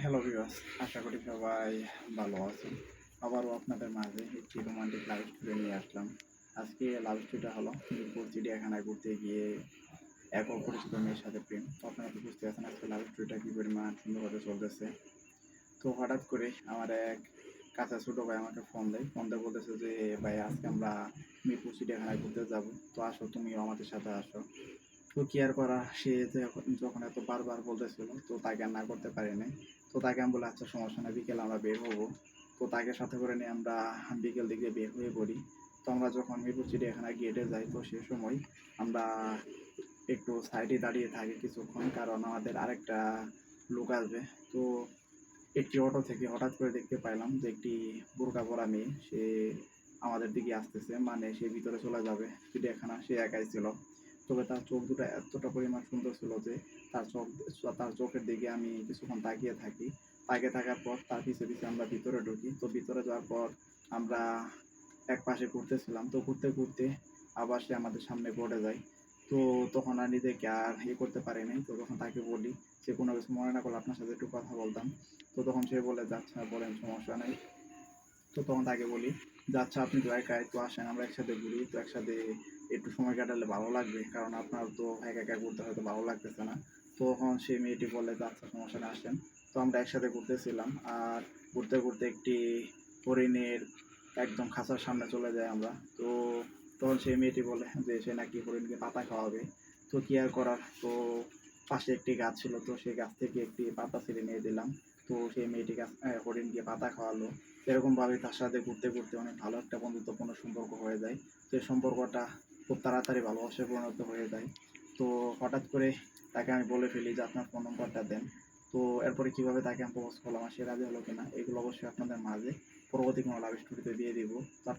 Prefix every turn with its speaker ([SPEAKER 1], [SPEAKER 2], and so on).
[SPEAKER 1] Hello viewers আশা করি সবাই ভালো আছেন। আবারও আপনাদের মাঝে একটি রোমান্টিক লাভ স্টোরি নিয়ে আসলাম। আজকে লাভ স্টোরিটা হলো মিরপুর চিড়িয়াখানায় ঘুরতে গিয়ে এক অপরিচিত মেয়ের সাথে প্রেম। তো আপনারা তো বুঝতে পারছেন আজকে লাভ স্টোরিটা কী পরিমাণ সুন্দরভাবে চলতেছে। তো হঠাৎ করে আমার এক কাঁচা ছোটো ভাই আমাকে ফোন দেয়। ফোন দিয়ে বলতেছে যে, ভাই, আজকে আমরা মিরপুর চিড়িয়াখানায় ঘুরতে যাব। তো আসো, তুমিও আমাদের সাথে আসো। তো কি আর করা? সে যখন এত বারবার বলতেছিল, তো তাকে আর না করতে পারিনি তো তাকে আমি বলে আচ্ছা সমস্যা নেই, বিকেলে আমরা বের হব। তো তাকে সাথে করে নিয়ে আমরা বিকেল দিকে বের হয়ে পড়ি। তো আমরা যখন মিরপুর চিড়িয়াখানা গেটে যাই, তো সে সময় আমরা একটু সাইডে দাঁড়িয়ে থাকি কিছুক্ষণ, কারণ আমাদের আরেকটা লোক আসবে। তো একটি অটো থেকে হঠাৎ করে দেখতে পাইলাম যে একটি বোরকা পরা মেয়ে, সে আমাদের দিকে আসতেছে। মানে সে ভিতরে চলে যাবে। চিড়িয়াখানা, সে একাই ছিল। তবে তার চোখ দুটো এতটা পরিমাণ সুন্দর ছিল যে তার চোখ, তার চোখের দিকে আমি কিছুক্ষণ তাকিয়ে থাকি। তাকিয়ে থাকার পর তার পিছে পিছে আমরা ভিতরে ঢুকি। তো ভিতরে যাওয়ার পর আমরা এক পাশে ঘুরতেছিলাম। তো ঘুরতে ঘুরতে আবার সে আমাদের সামনে পড়ে যায়। তো তখন আর নিজেকে আর ইয়ে করতে পারি তো তখন তাকে বলি যে কোনো কিছু মনে না করলে আপনার সাথে একটু কথা বলতাম। তো তখন সে বলে, যাচ্ছে। বলেন, সমস্যা নেই। তো তখন তাকে বলি, যাচ্ছে, আপনি তো একাই তো আসেন, আমরা একসাথে ঘুরি, তো একসাথে একটু সময় কাটালে ভালো লাগবে, কারণ আপনার তো একা একা ঘুরতে হয়তো ভালো লাগতেছে না। তখন সেই মেয়েটি বলে যে আচ্ছা সমস্যা নেই আসেন। তো আমরা একসাথে ঘুরতেছিলাম, আর ঘুরতে ঘুরতে একটি হরিণের একদম খাঁচার সামনে চলে যাই আমরা। তো তখন সেই মেয়েটি বলে যে, সে নাকি হরিণকে পাতা খাওয়াবে। তো কি আর করার? তো পাশে একটি গাছ ছিল, তো সেই গাছ থেকে একটি পাতা ছিঁড়ে নিয়ে দিলাম। তো সেই মেয়েটি গাছ হরিণকে পাতা খাওয়ালো। এরকমভাবে তার সাথে ঘুরতে ঘুরতে অনেক ভালো একটা বন্ধুত্বপূর্ণ সম্পর্ক হয়ে যায়। সেই সম্পর্কটা খুব তাড়াতাড়ি ভালোবাসায় পরিণত হয়ে যায়। তো হঠাৎ করে তাকে আমি বলে ফেলি যে, আপনার ফোন নম্বরটা দেন। তো এরপরে কীভাবে তাকে আমি প্রপোজ করলাম, আর সে রাজি হলো কিনা, এগুলো অবশ্যই আপনাদের মাঝে। পরবর্তী কোনো লাভ স্টোরিতে দিয়ে দিব। তো